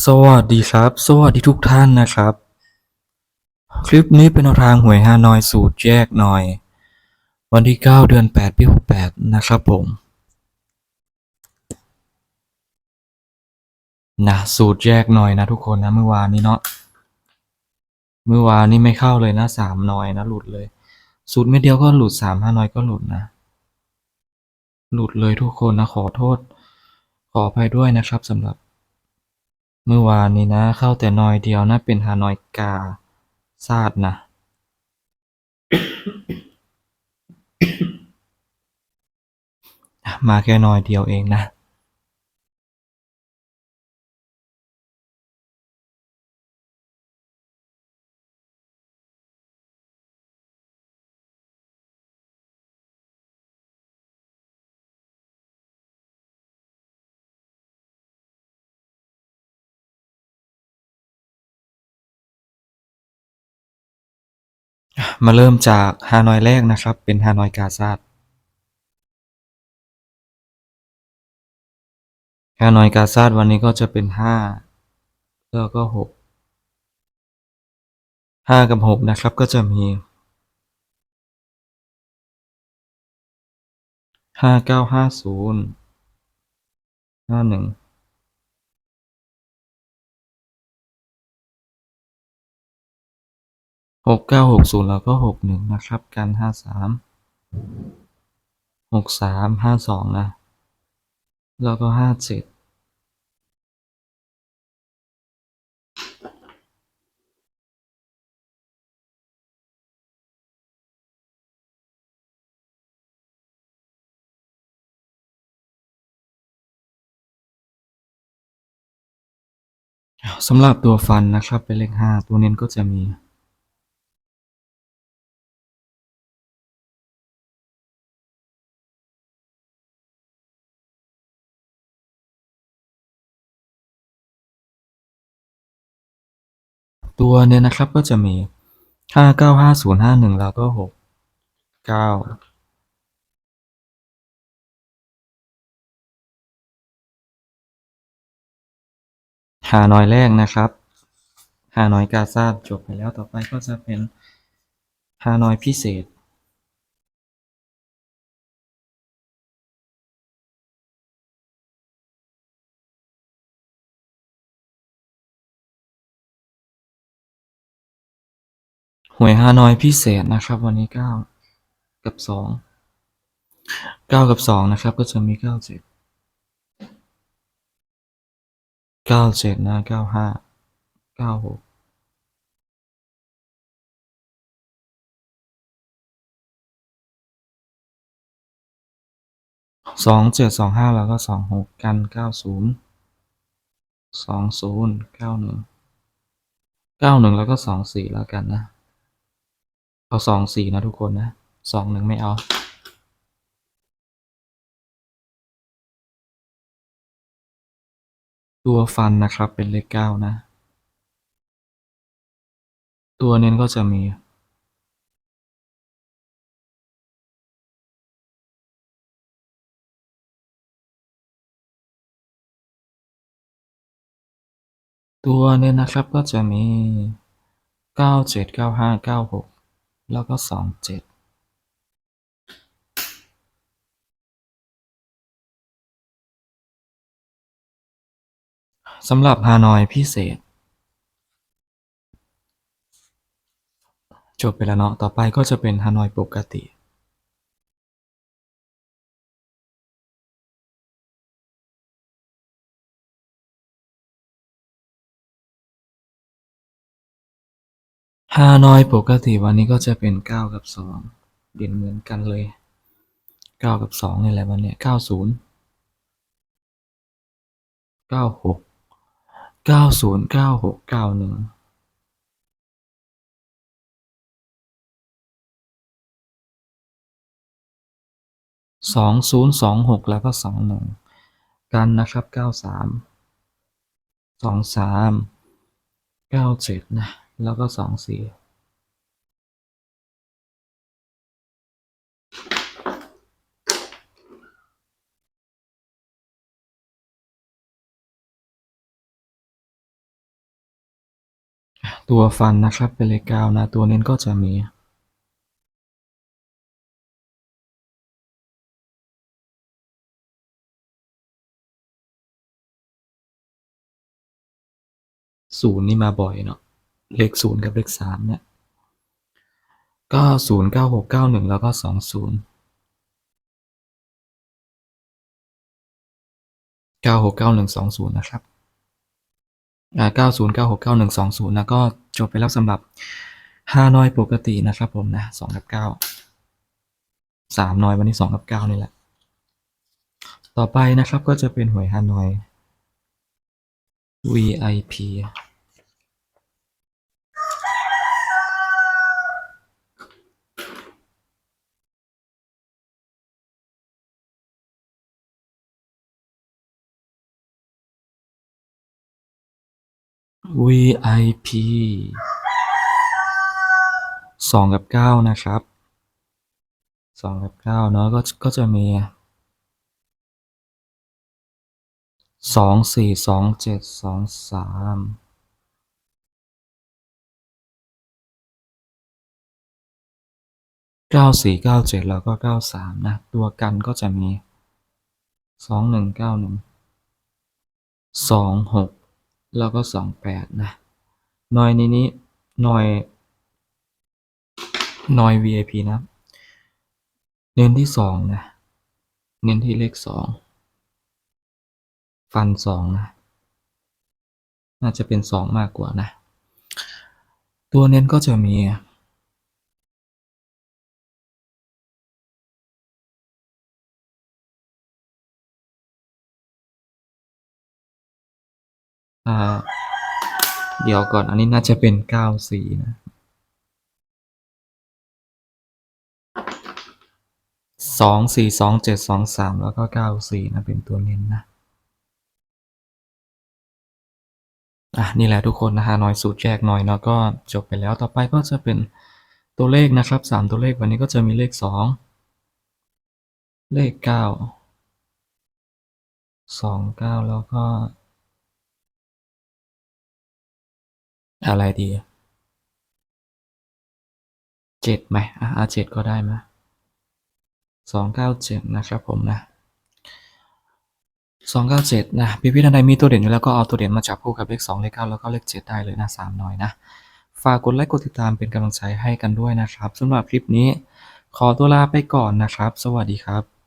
สวัสดีครับ สวัสดีทุกท่านนะครับ คลิปนี้เป็นแนวทางหวยฮานอยสูตรแยกหน่อย วันที่ 9 เดือน 8 ปี68 นะครับผมนะสูตรแยกหน่อยนะทุกคนนะเมื่อวานนี้เนาะเมื่อวานนี้ไม่เข้าเลยนะสามหน่อยนะหลุดเลย สูตรเม็ดเดียวก็หลุดสามห้าน้อยก็หลุดนะ หลุดเลยทุกคนนะขอโทษ ขออภัยด้วยนะครับสำหรับ เมื่อวานนี้นะ เข้าแต่นอยเดียวนะ เป็นฮานอยกาซาดนะ มาแค่นอยเดียวเองนะ มาเริ่มจากฮานอยแรกนะครับ เป็นฮานอยกาซาดฮานอยกาซาดวันนี้ก็จะเป็นห้าแล้วก็หกห้ากับหกนะครับก็จะมีห้าเก้าห้าศูนย์ห้าหนึ่ง หกเก้าหกศูนย์แล้วก็หกหนึ่งนะครับ กันห้าสามหกสามห้าสองนะ แล้วก็ห้าเจ็ดสำหรับตัวฟันนะครับเป็นเลขห้าตัวเน้นก็จะมี ตัวเนี่ยนะครับก็จะมีห้าเก้าห้าศูนย์ห้าหนึ่งแล้วก็หกเก้าหาน้อยแรกนะครับหาน้อยกาซาดจบไปแล้วต่อไปก็จะเป็นหาน้อยพิเศษ หวยฮานอยพิเศษนะครับ วันนี้เก้ากับสองเก้ากับสองนะครับ ก็จะมีเก้าเจ็ดเก้าเจ็ดนะเก้าห้าเก้าหกสองเจ็ดสองห้าแล้วก็สองหกกันเก้าศูนย์สองศูนย์เก้าหนึ่งเก้าหนึ่งแล้วก็สองสี่แล้วกันนะ เอาสองสี่นะทุกคนนะสองหนึ่งไม่เอาตัวฟันนะครับเป็นเลขเก้านะ ตัวเน้นก็จะมี ตัวเน้นนะครับก็จะมีเก้าเจ็ดเก้าห้าเก้าหก แล้วก็สองเจ็ดสำหรับฮานอยพิเศษ จบไปแล้วเนาะ ต่อไปก็จะเป็นฮานอยปกติ ฮานอยปกติวันนี้ก็จะเป็นเก้ากับสองเด่นเหมือนกันเลยเก้ากับสองนี่แหละวันเนี้ยเก้าศูนย์เก้าหกเก้าศูนย์เก้าหกเก้าหนึ่งสองศูนย์สองหกแล้วก็สองหนึ่งกันนะครับเก้าสามสองสามเก้าเจ็ดนะแล้วก็สองสี่ตัวฟันนะครับ เป็นเลขเก้านะ ตัวเน้นก็จะมีศูนย์นี่มาบ่อยเนาะ เลขศูนย์กับเลขสามเนี่ยก็ศูนย์เก้าหกเก้าหนึ่งแล้วก็สองศูนย์เก้าหกเก้าหนึ่งสองศูนย์นะครับอ่าเก้าศูนย์เก้าหกเก้าหนึ่งสองศูนย์นะก็จบไปแล้วสำหรับห้าน้อยปกตินะครับผมนะสองกับเก้าสามน้อยวันนี้สองกับเก้านี่แหละ ต่อไปนะครับก็จะเป็นหวยฮานอย VIP VIP งกับเก้านะครับสองกับเก้าเนาะก็ก็จะมีสองสี่สองเจ็ดสองสามเก้าสี่เก้าเจ็ดแล้วก็เก้าสามนะ ตัวกันก็จะมีสองหนึ่งเก้าหนึ่งสองหก แล้วก็สองแปดนะหน่อยนี้นี้หน่อยหน่อย VIP นะ เน้นที่สองนะ เน้นที่เลขสองฟันสองนะ น่าจะเป็นสองมากกว่านะ ตัวเน้นก็จะมี อ่า เดี๋ยวก่อน อันนี้น่าจะเป็นเก้าสี่นะสองสี่สองเจ็ดสองสามแล้วก็เก้าสี่นะ เป็นตัวเน้นนะ อะ นี่แหละทุกคนนะฮะน้อยสูตรแยกหน่อยเนาะก็จบไปแล้วต่อไปก็จะเป็นตัวเลขนะครับสามตัวเลขวันนี้ก็จะมีเลขสองเลขเก้าสองเก้าแล้วก็ อะไรดีเจ็ดไหมอะอะเจ็ดก็ได้ไหมสองเก้าเจ็ดนะครับผมนะสองเก้าเจ็ดนะพี่พี่ท่านใดมีตัวเด่นอยู่แล้วก็เอาตัวเด่นมาจับคู่กับเลขสองเลขเก้าแล้วก็เลขเจ็ดได้เลยนะสามหน่อยนะ ฝากกดไลค์กดติดตามเป็นกำลังใจให้กันด้วยนะครับสำหรับคลิปนี้ ขอตัวลาไปก่อนนะครับ สวัสดีครับ